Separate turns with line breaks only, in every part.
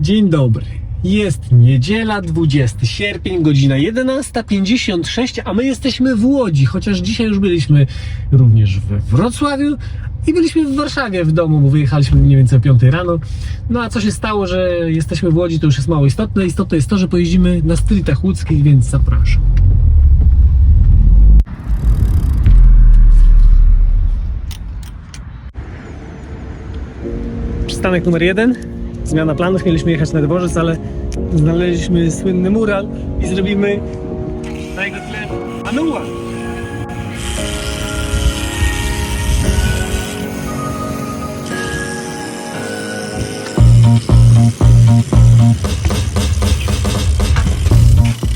Dzień dobry. Jest niedziela, 20 sierpień, godzina 11.56, a my jesteśmy w Łodzi, chociaż dzisiaj już byliśmy również we Wrocławiu i byliśmy w Warszawie w domu, bo wyjechaliśmy mniej więcej o 5 rano. No a co się stało, że jesteśmy w Łodzi, to już jest mało istotne. Istotne jest to, że pojeździmy na streetach łódzkich, więc zapraszam. Przystanek numer jeden. Zmiana planów. Mieliśmy jechać na dworzec, ale znaleźliśmy słynny mural i zrobimy na jego tle Anuła.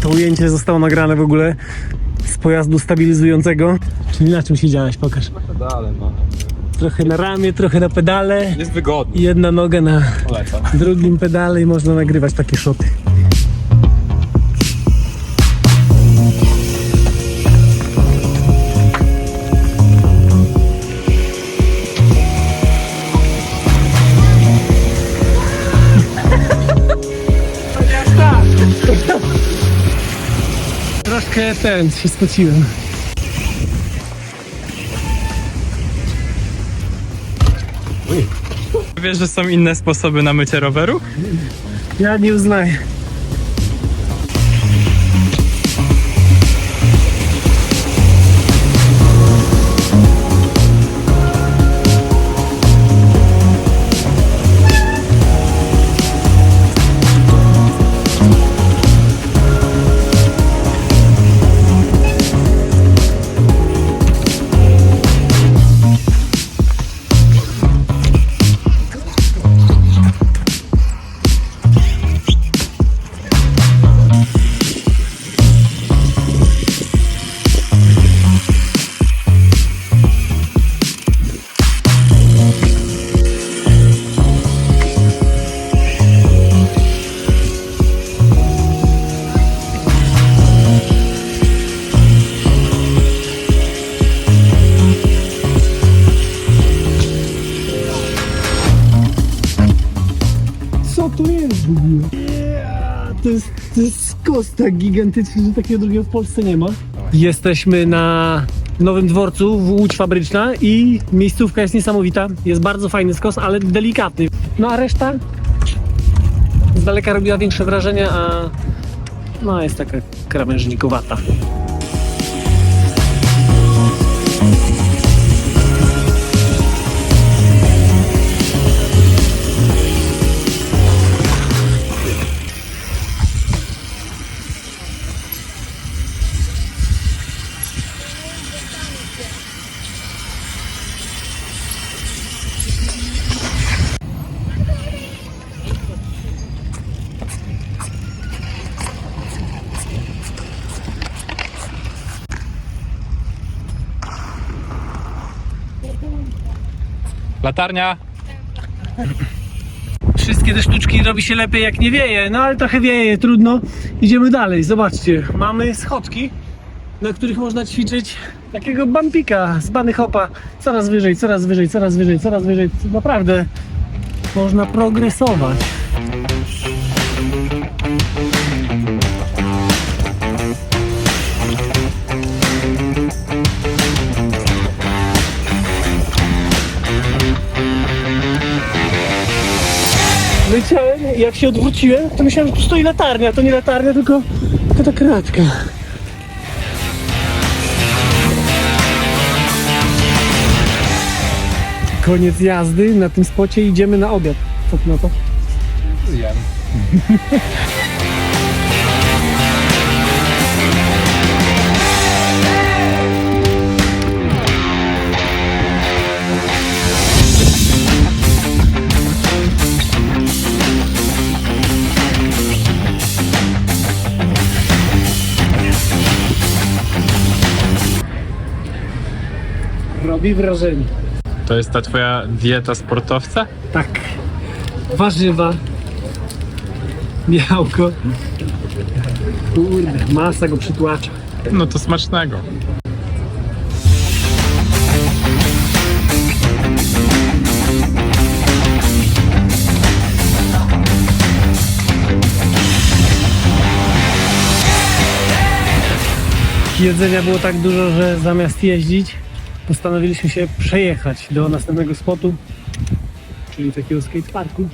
To ujęcie zostało nagrane w ogóle z pojazdu stabilizującego. Czyli na czym siedziałeś? Pokaż.
Pedale, no.
Trochę na ramię, trochę na pedale.
Jest wygodnie,
I jedna noga na
polecam.
drugim pedale i można nagrywać takie szoty. Troszkę ten, się spociłem.
Wiesz, że są inne sposoby na mycie roweru?
Ja nie uznaję. To jest w ogóle? To jest, to jest skos tak gigantyczny, że takiego drugiego w Polsce nie ma. Jesteśmy na nowym dworcu w Łódź Fabryczna i miejscówka jest niesamowita. Jest bardzo fajny skos, ale delikatny. No a reszta z daleka robiła większe wrażenie, a no jest taka krawężnikowata.
Latarnia.
Wszystkie te sztuczki robi się lepiej jak nie wieje, no ale trochę wieje, trudno. Idziemy dalej, zobaczcie. Mamy schodki, na których można ćwiczyć takiego bumpika z bunny hopa. Coraz wyżej, coraz wyżej, coraz wyżej, coraz wyżej. Naprawdę można progresować. Leciałem i jak się odwróciłem, to myślałem, że tu stoi latarnia. To nie latarnia, tylko, tylko ta kratka. Koniec jazdy na tym spocie idziemy na obiad. Co ty na to?
Zjem.
Robi wrażenie.
To jest ta twoja dieta sportowca?
Tak. Warzywa, białko. Kurde, masa go przytłacza.
No to smacznego.
Jedzenia było tak dużo, że zamiast jeździć postanowiliśmy się przejechać do następnego spotu, czyli takiego skateparku.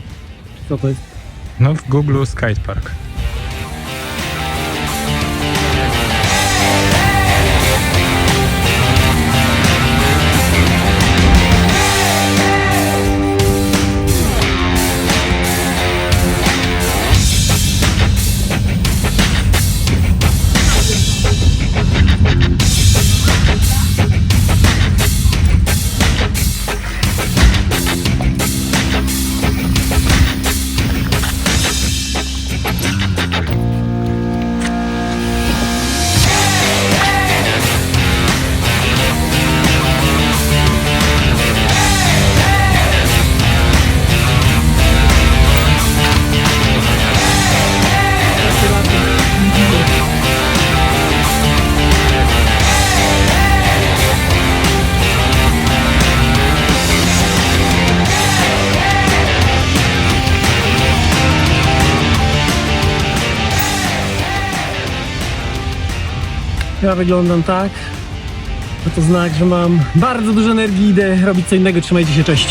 Co to jest?
No w Google Skatepark.
Ja wyglądam tak, że to znak, że mam bardzo dużo energii idę robić co innego. Trzymajcie się, cześć.